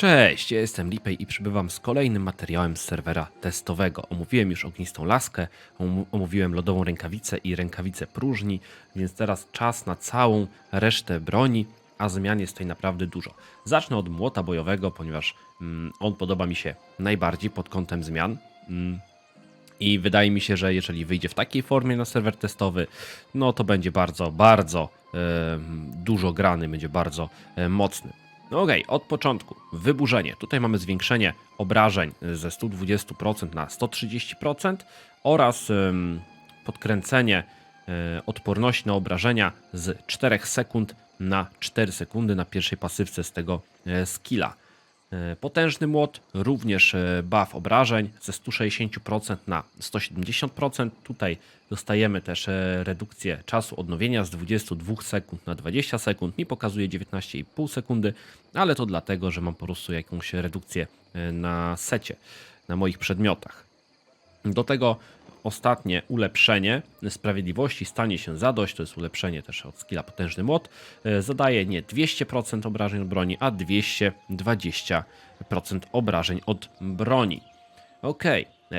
Cześć, ja jestem Lipej i przybywam z kolejnym materiałem z serwera testowego. Omówiłem już ognistą laskę, om- omówiłem lodową rękawicę i rękawicę próżni, więc teraz czas na całą resztę broni, a zmian jest tutaj naprawdę dużo. Zacznę od młota bojowego, ponieważ mm, on podoba mi się najbardziej pod kątem zmian. Mm, i wydaje mi się, że jeżeli wyjdzie w takiej formie na serwer testowy, no to będzie bardzo, bardzo dużo grany, będzie bardzo mocny. No okej, od początku. Wyburzenie. Tutaj mamy zwiększenie obrażeń ze 120% na 130% oraz podkręcenie e, odporności na obrażenia z 4 sekund na 4 sekundy na pierwszej pasywce z tego e, skilla. E, Potężny młot, również e, buff obrażeń ze 160% na 170%. Tutaj dostajemy też e, redukcję czasu odnowienia z 22 sekund na 20 sekund. Mi pokazuje 19,5 sekundy, ale to dlatego, że mam po prostu jakąś redukcję na secie, na moich przedmiotach. Do tego ostatnie ulepszenie sprawiedliwości stanie się zadość, to jest ulepszenie też od skilla potężny młot, e, zadaje nie 200% obrażeń od broni, a 220% obrażeń od broni. Ok,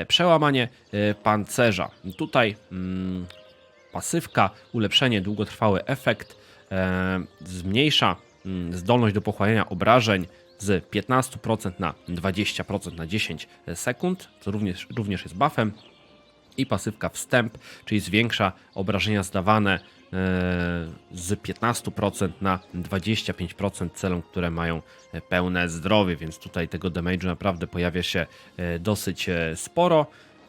przełamanie e, pancerza. Tutaj mm, pasywka, ulepszenie, długotrwały efekt e, zmniejsza mm, zdolność do pochłaniania obrażeń z 15% na 20% na 10 sekund, co również, również jest buffem. I pasywka wstęp, czyli zwiększa obrażenia zdawane e, z 15% na 25% celom, które mają e, pełne zdrowie, więc tutaj tego damage'u naprawdę pojawia się e, dosyć sporo.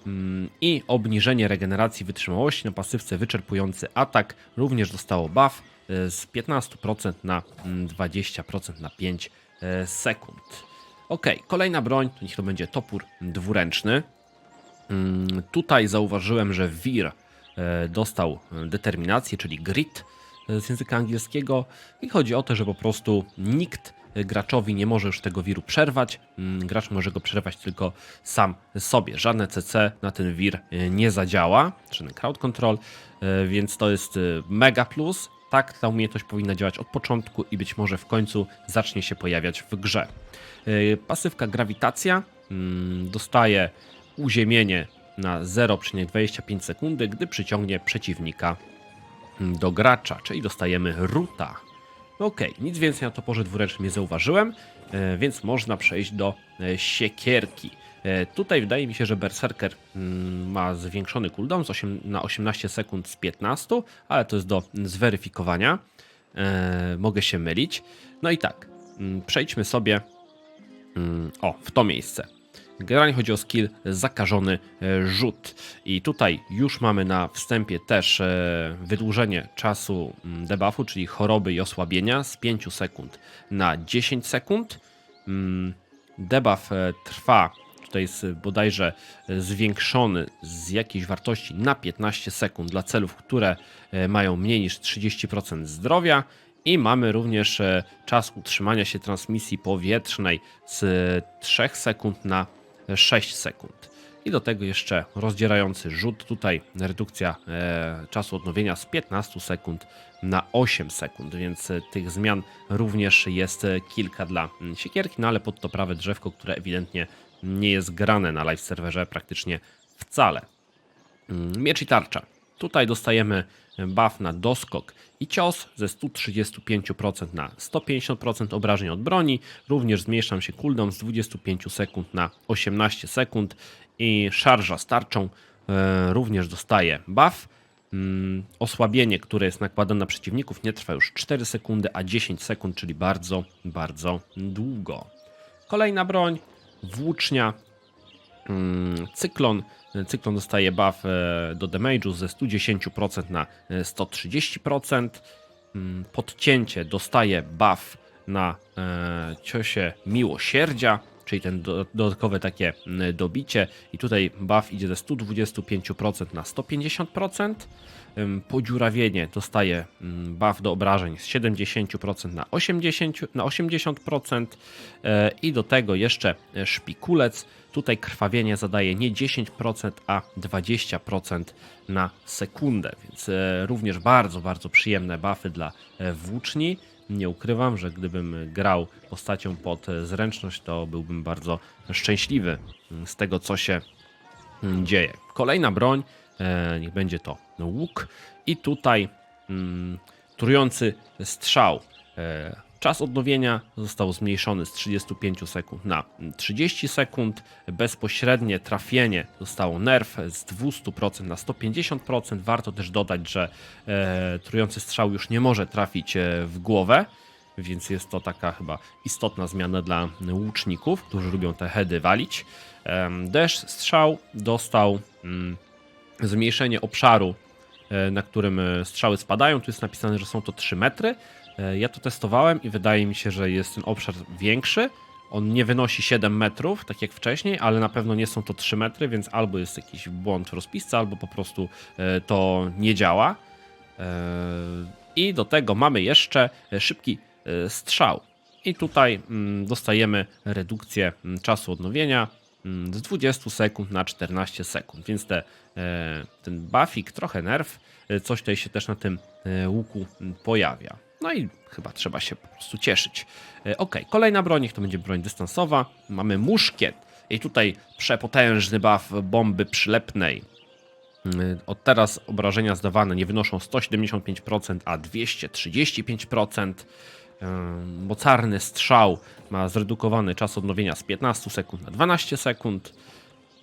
Mm, I obniżenie regeneracji wytrzymałości na pasywce wyczerpujący atak również dostało buff z 15% na mm, 20% na 5 e, sekund. Ok, kolejna broń, niech to będzie topór dwuręczny. Mm, Tutaj zauważyłem, że Wir e, dostał determinację, czyli grit e, z języka angielskiego i chodzi o to, że po prostu nikt graczowi nie może już tego wiru przerwać. Mm, Gracz może go przerwać tylko sam sobie. Żadne CC na ten wir e, nie zadziała, żaden crowd control, więc to jest mega plus. Tak ta umiejętność powinna działać od początku i być może w końcu zacznie się pojawiać w grze. Pasywka grawitacja mm, dostaje uziemienie na 0,25 sekundy, gdy przyciągnie przeciwnika do gracza, czyli dostajemy ruta. Ok, nic więcej na toporze dwuręcznym nie zauważyłem, e, więc można przejść do e, siekierki. E, Tutaj wydaje mi się, że Berserker mm, ma zwiększony cooldown z 8, na 18 sekund z 15, ale to jest do zweryfikowania. Mogę się mylić. No i tak, mm, przejdźmy sobie mm, o, w to miejsce. Generalnie chodzi o skill zakażony e, rzut. I tutaj już mamy na wstępie też e, wydłużenie czasu mm, debuffu, czyli choroby i osłabienia z 5 sekund na 10 sekund. Mm, Debuff e, trwa, tutaj jest bodajże zwiększony z jakiejś wartości na 15 sekund dla celów, które mają mniej niż 30% zdrowia. I mamy również czas utrzymania się transmisji powietrznej z 3 sekund na 6 sekund. I do tego jeszcze rozdzierający rzut. Tutaj redukcja e, czasu odnowienia z 15 sekund na 8 sekund, więc e, tych zmian również jest e, kilka dla mm, siekierki, no ale pod to prawe drzewko, które ewidentnie nie jest grane na live serwerze praktycznie wcale. Mm, Miecz i tarcza. Tutaj dostajemy buff na doskok i cios ze 135% na 150% obrażeń od broni. Również zmniejszam się cooldown z 25 sekund na 18 sekund i szarża z tarczą e, również dostaje buff. Mm, Osłabienie, które jest nakładane na przeciwników nie trwa już 4 sekundy, a 10 sekund, czyli bardzo, bardzo długo. Kolejna broń, włócznia, Cyklon. Cyklon dostaje buff e, do damage'u ze 110% na e, 130%. Mm, Podcięcie dostaje buff na e, ciosie miłosierdzia, czyli ten do, dodatkowe takie dobicie. I tutaj buff idzie ze 125% na 150%. Ym, Podziurawienie dostaje buff do obrażeń z 70% na 80%, na 80% e, i do tego jeszcze e, szpikulec. Tutaj krwawienie zadaje nie 10%, a 20% na sekundę, więc e, również bardzo, bardzo przyjemne buffy dla włóczni. Nie ukrywam, że gdybym grał postacią pod e, zręczność, to byłbym bardzo szczęśliwy z tego, co się dzieje. Kolejna broń, e, niech będzie to łuk i tutaj mm, trujący strzał. Czas odnowienia został zmniejszony z 35 sekund na 30 sekund. Bezpośrednie trafienie zostało nerf z 200% na 150%. Warto też dodać, że e, trujący strzał już nie może trafić e, w głowę. Więc jest to taka chyba istotna zmiana dla łuczników, którzy lubią te heady walić. Deszcz strzał dostał mm, zmniejszenie obszaru, e, na którym e, strzały spadają. Tu jest napisane, że są to 3 metry. E, Ja to testowałem i wydaje mi się, że jest ten obszar większy. On nie wynosi 7 metrów, tak jak wcześniej, ale na pewno nie są to 3 metry, więc albo jest jakiś błąd w rozpisce, albo po prostu e, to nie działa. E, I do tego mamy jeszcze szybki strzał. I tutaj mm, dostajemy redukcję mm, czasu odnowienia mm, z 20 sekund na 14 sekund, więc te, ten buffik, trochę nerw, coś tutaj się też na tym łuku pojawia. No i chyba trzeba się po prostu cieszyć. E, Ok, kolejna broń, niech to będzie broń dystansowa. Mamy muszkiet i tutaj przepotężny buff bomby przylepnej. Y, Od teraz obrażenia zdawane nie wynoszą 175%, a 235%. Yy, Mocarny strzał ma zredukowany czas odnowienia z 15 sekund na 12 sekund.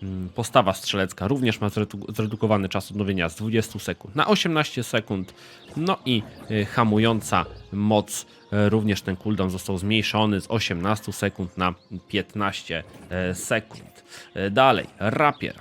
Yy, Postawa strzelecka również ma zredu- zredukowany czas odnowienia z 20 sekund na 18 sekund. No i yy, hamująca moc, yy, również ten cooldown został zmniejszony z 18 sekund na 15 yy, sekund. Yy, Dalej, rapier.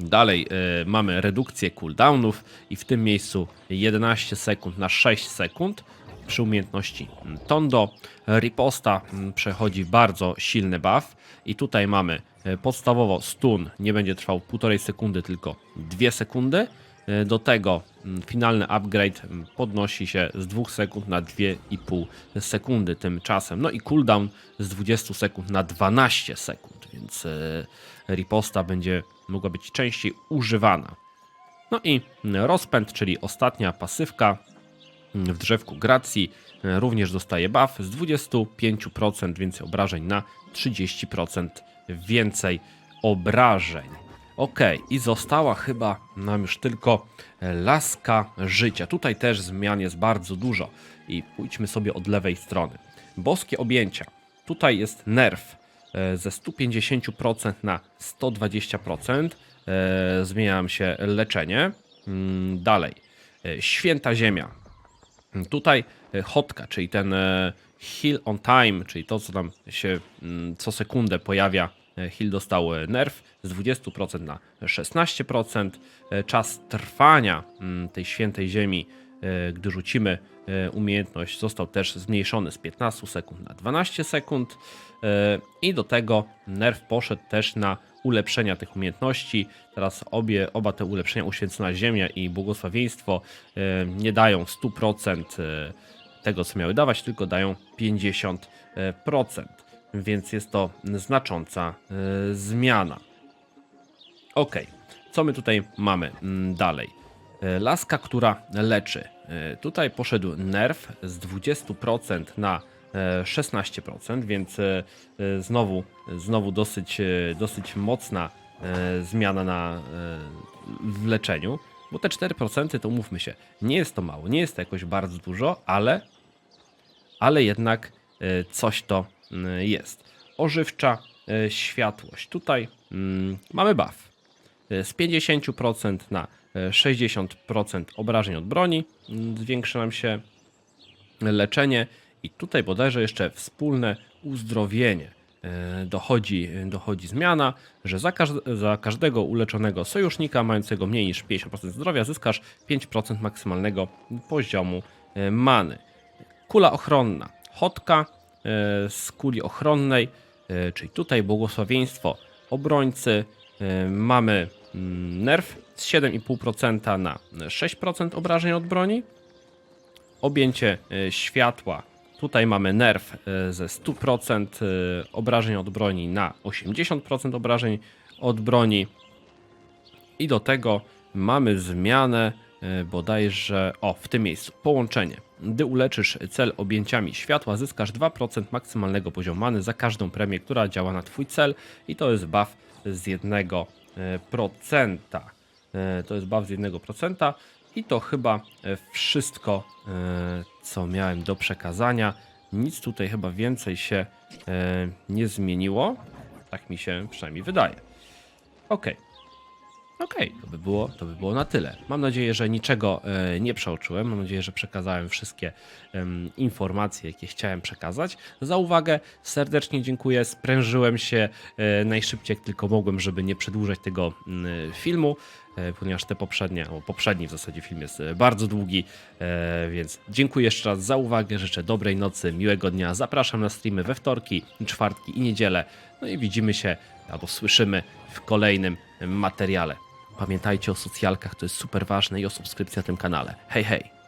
Dalej y, mamy redukcję cooldownów i w tym miejscu 11 sekund na 6 sekund przy umiejętności mm, Tondo. Riposta mm, przechodzi bardzo silny buff i tutaj mamy y, podstawowo stun nie będzie trwał 1,5 sekundy, tylko 2 sekundy. Y, Do tego mm, finalny upgrade mm, podnosi się z 2 sekund na 2,5 sekundy tymczasem. No i cooldown z 20 sekund na 12 sekund, więc y, riposta będzie mogła być częściej używana. No i rozpęd, czyli ostatnia pasywka w drzewku Gracji, e, również dostaje buff z 25% więcej obrażeń na 30% więcej obrażeń. Ok, i została chyba nam już tylko laska życia. Tutaj też zmian jest bardzo dużo. I pójdźmy sobie od lewej strony. Boskie objęcia. Tutaj jest nerf e, ze 150% na 120%. E, Zmienia nam się leczenie. Mm, Dalej. E, Święta Ziemia. Tutaj e, hotka, czyli ten e, heal on time, czyli to, co tam się mm, co sekundę pojawia, e, heal dostał nerf z 20% na 16%. E, Czas trwania mm, tej świętej ziemi, gdy rzucimy umiejętność, został też zmniejszony z 15 sekund na 12 sekund. I do tego nerf poszedł też na ulepszenia tych umiejętności. Teraz obie, oba te ulepszenia, uświęcona ziemia i błogosławieństwo, e, nie dają 100% e, tego, co miały dawać, tylko dają 50%. Więc jest to znacząca e, zmiana. Ok, co my tutaj mamy mm, dalej? Laska, która leczy. Tutaj poszedł nerf z 20% na 16%, więc e, znowu, znowu dosyć, e, dosyć mocna e, zmiana na, w leczeniu. Bo te 4% to umówmy się, nie jest to mało, nie jest to jakoś bardzo dużo, ale, ale jednak coś to jest. Ożywcza światłość. Tutaj mm, mamy buff z 50% na e, 60% obrażeń od broni. Zwiększy nam się leczenie i tutaj bodajże jeszcze wspólne uzdrowienie. E, Dochodzi, dochodzi zmiana, że za, za każdego uleczonego sojusznika mającego mniej niż 50% zdrowia zyskasz 5% maksymalnego poziomu e, many. Kula ochronna. Hotka e, z kuli ochronnej, czyli tutaj błogosławieństwo obrońcy. Mamy mm, nerf z 7,5% na 6% obrażeń od broni. Objęcie światła. Tutaj mamy nerf e, ze 100% e, obrażeń od broni na 80% obrażeń od broni. I do tego mamy zmianę e, bodajże, o, w tym miejscu, połączenie. Gdy uleczysz cel objęciami światła, zyskasz 2% maksymalnego poziomu many za każdą premię, która działa na twój cel i to jest buff z 1%. E, To jest buff z 1% i to chyba e, wszystko, e, co miałem do przekazania. Nic tutaj chyba więcej się e, nie zmieniło. Tak mi się przynajmniej wydaje. Okej. Okej, to, by było, to by było na tyle. Mam nadzieję, że niczego e, nie przeoczyłem. Mam nadzieję, że przekazałem wszystkie informacje, jakie chciałem przekazać. Za uwagę serdecznie dziękuję. Sprężyłem się e, najszybciej, jak tylko mogłem, żeby nie przedłużać tego filmu, e, ponieważ te poprzednie, poprzedni w zasadzie film jest bardzo długi, więc dziękuję jeszcze raz za uwagę. Życzę dobrej nocy, miłego dnia. Zapraszam na streamy we wtorki, czwartki i niedzielę. No i widzimy się albo słyszymy w kolejnym materiale. Pamiętajcie o socjalkach, to jest super ważne i o subskrypcji na tym kanale. Hej, hej!